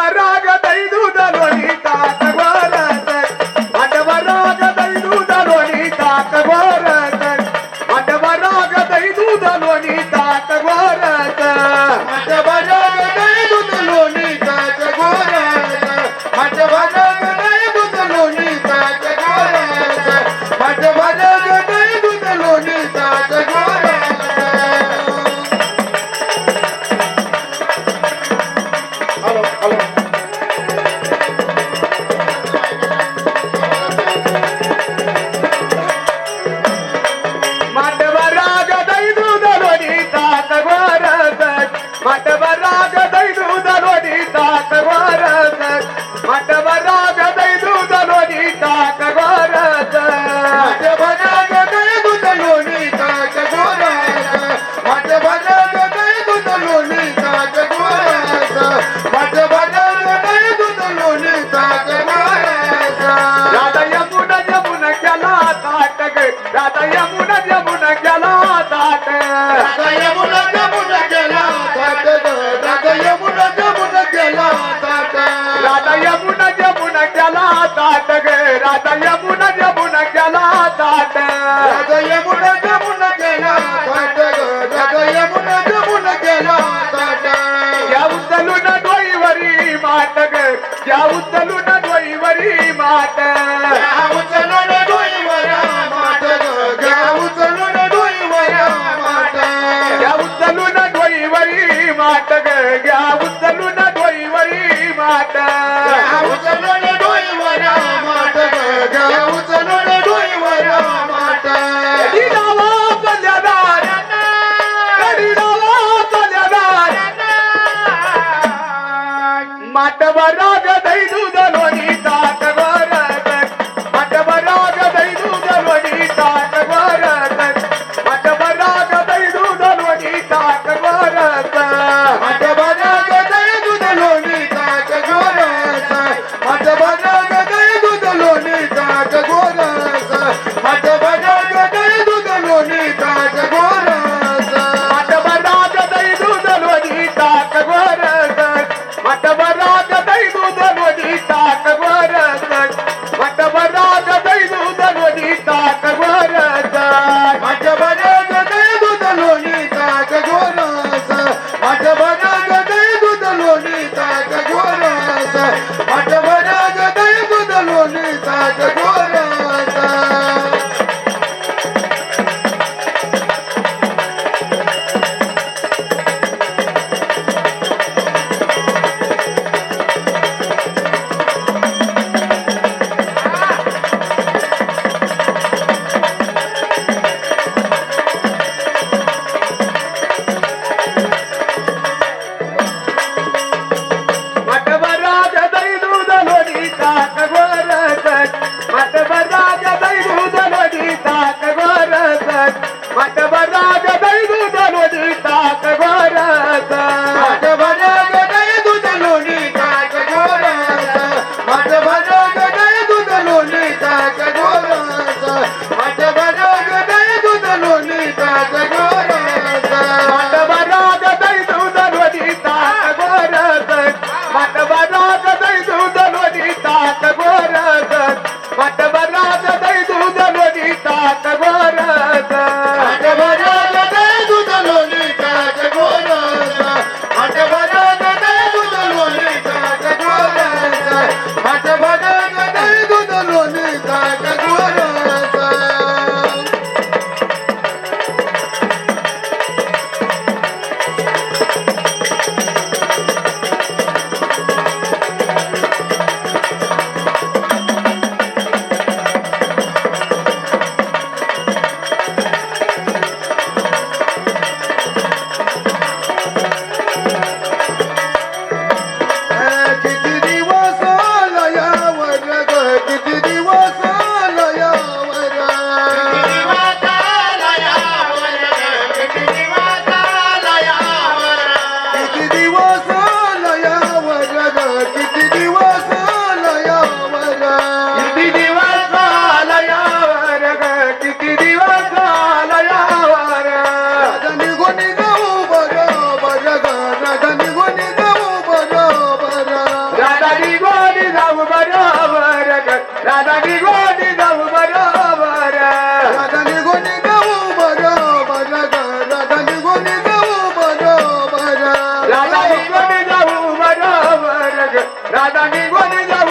Maraga! Radha Yamuna Yamuna गेला दाट गे. राधा यमुना यमुना गेला दाट. राधा यमुना यमुना गेला दाट राधा यमुना यमुना गेला दाट. या उचलून डोईवरी माट गे. या उचलून डोईवरी माट Barcelona. ताक दैसू दलोनी ताक गोरस मत बना nada ningún niño